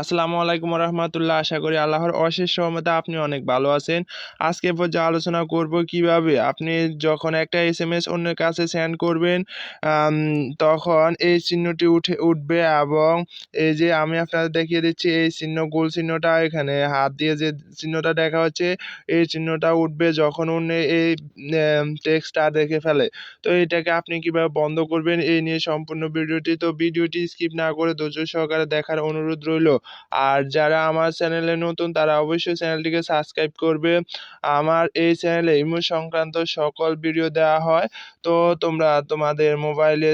আসসালামু আলাইকুম রহমতুল্লাহ। আশা করি আল্লাহর অশেষ সহমতে আপনি অনেক ভালো আছেন। আজকে পর্যায়ে আলোচনা করব কীভাবে আপনি যখন একটা এস এম এস অন্যের কাছে সেন্ড করবেন তখন এই চিহ্নটি উঠে, উঠবে এবং এই যে আমি আপনাদের দেখিয়ে দিচ্ছি, এই চিহ্ন, গোল চিহ্নটা এখানে হাত দিয়ে যে চিহ্নটা দেখা হচ্ছে, এই চিহ্নটা উঠবে যখন অন্য এই টেক্সটটা দেখে ফেলে। তো এটাকে আপনি কীভাবে বন্ধ করবেন, এই নিয়ে সম্পূর্ণ ভিডিওটি। তো ভিডিওটি স্কিপ না করে ধৈর্য সহকারে দেখার অনুরোধ রইল। আর যারা আমার চ্যানেলে নতুন, তারা অবশ্যই চ্যানেলটিকে সাবস্ক্রাইব করবে। আমার এই চ্যানেলে ইমো সংক্রান্ত সকল ভিডিও দেওয়া হয়। তো তোমরা তোমাদের মোবাইলে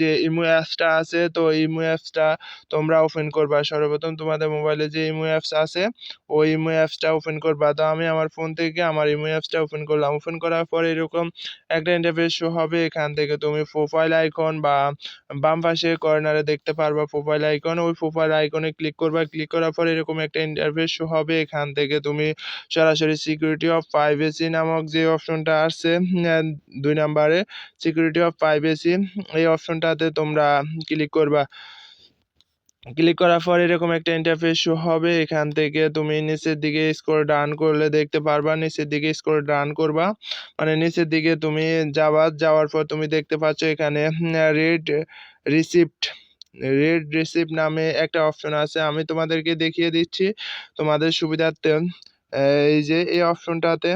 যে ইমো অ্যাপসটা আছে, তো ইমো অ্যাপসটা তোমরা ওপেন করবা। সর্বপ্রথম তোমাদের মোবাইলে যে ইমো অ্যাপস আছে, ওই ইমো অ্যাপসটা ওপেন করবা। তো আমি আমার ফোন থেকে আমার ইমো অ্যাপসটা ওপেন করলাম। ওপেন করার পর এরকম একটা ইন্টারফেস শো হবে। এখান থেকে তুমি প্রোফাইল আইকন বা বাম পাশে কর্নারে দেখতে পারবা প্রোফাইল আইকন ওই প্রোফাইল আইকনে ক্লিক করবা ক্লিক করার পর এরকম একটা ইন্টারফেস হবে। এখান থেকে তুমি সরাসরি সিকিউরিটি অফ প্রাইভেসি নামক যে অপশনটা আসছে দুই নাম্বারে সিকিউরিটি অফ প্রাইভেসি এই অপশনটাতে তোমরা ক্লিক করবা। ক্লিক করার পর এরকম একটা ইন্টারফেস শো হবে। এখান থেকে তুমি নিচের দিকে স্কোর ডান করলে দেখতে পারবা। নিচের দিকে স্কোর ডান করবা। মানে নিচের দিকে তুমি যাবা, যাওয়ার পর তুমি দেখতে পাচ্ছ এখানে রেড রিসিপ্ট রেড রিসিপ্ট নামে একটা অপশন আছে। আমি তোমাদেরকে দেখিয়ে দিচ্ছি। তোমাদের সুবিধার্থে, এই যে, এই অপশনটাতে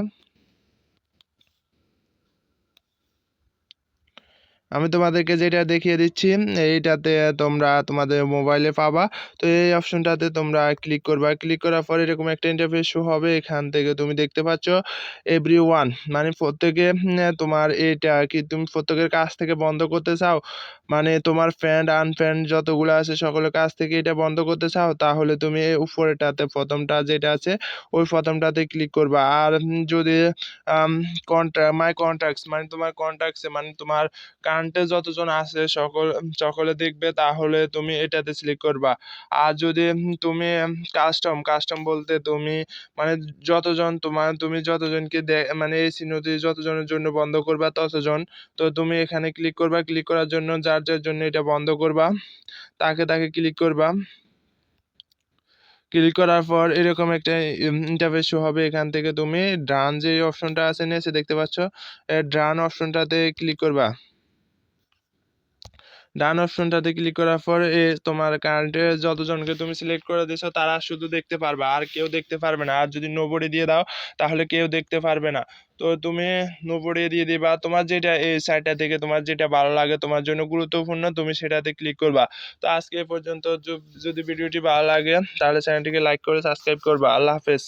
আমি তোমাদেরকে যেটা দেখিয়ে দিচ্ছি, এইটাতে তোমরা তোমাদের মোবাইলে পাবা। তো এই অপশনটাতে তোমরা ক্লিক করবা। ক্লিক করার পর এরকম একটা ইন্টারফেস হবে। এখান থেকে তুমি দেখতে পাচ্ছ এভরি ওয়ান মানে প্রত্যেকে তোমার এটা কি তুমি প্রত্যেকের কাছ থেকে বন্ধ করতে চাও? মানে তোমার ফ্রেন্ড আনফ্রেন্ড যতগুলো আছে, সকলের কাছ থেকে এটা বন্ধ করতে চাও? তাহলে তুমি এই উপরেটাতে প্রথমটা যেটা আছে, ওই প্রথমটাতে ক্লিক করবা। আর যদি কন্ট্রা মাই কন্ট্যাক্টস মানে তোমার কন্ট্যাক্টসে মানে তোমার কারেন্টে যতজন আছে সকল, সকলে দেখবে, তাহলে তুমি এটাতে সিলেক্ট করবা। আর যদি তুমি কাস্টম কাস্টম বলতে তুমি মানে যতজন তোমার, তুমি যতজনকে মানে এই চিহ্নটি যতজনের জন্য বন্ধ করবা ততজন, তো তুমি এখানে ক্লিক করবা। ক্লিক করার জন্য যার যার জন্য এটা বন্ধ করবা, তাকে তাকে ক্লিক করবা। ক্লিক করার পর এরকম একটা ইন্টারফেস হবে। এখান থেকে তুমি ড্রান যে অপশনটা আছে নিচে দেখতে পাচ্ছ ড্রান অপশনটাতে ক্লিক করবা। ডান অপশনটাতে ক্লিক করার পর, এ, তোমার কারেন্টে যতজনকে তুমি সিলেক্ট করে দিছো তারা শুধু দেখতে পারবে, আর কেউ দেখতে পারবে না। আর যদি নোবডি দিয়ে দাও, তাহলে কেউ দেখতে পারবে না। তো তুমি নোবডি দিয়ে দিবা। তোমার যেটা এই সাইটটা থেকে তোমার যেটা ভালো লাগে, তোমার জন্য গুরুত্বপূর্ণ, তুমি সেটাতে ক্লিক করবা। তো আজকে এ পর্যন্ত যদি ভিডিওটি ভালো লাগে, তাহলে চ্যানেলটিকে লাইক করে সাবস্ক্রাইব করবা। আল্লাহ হাফেজ।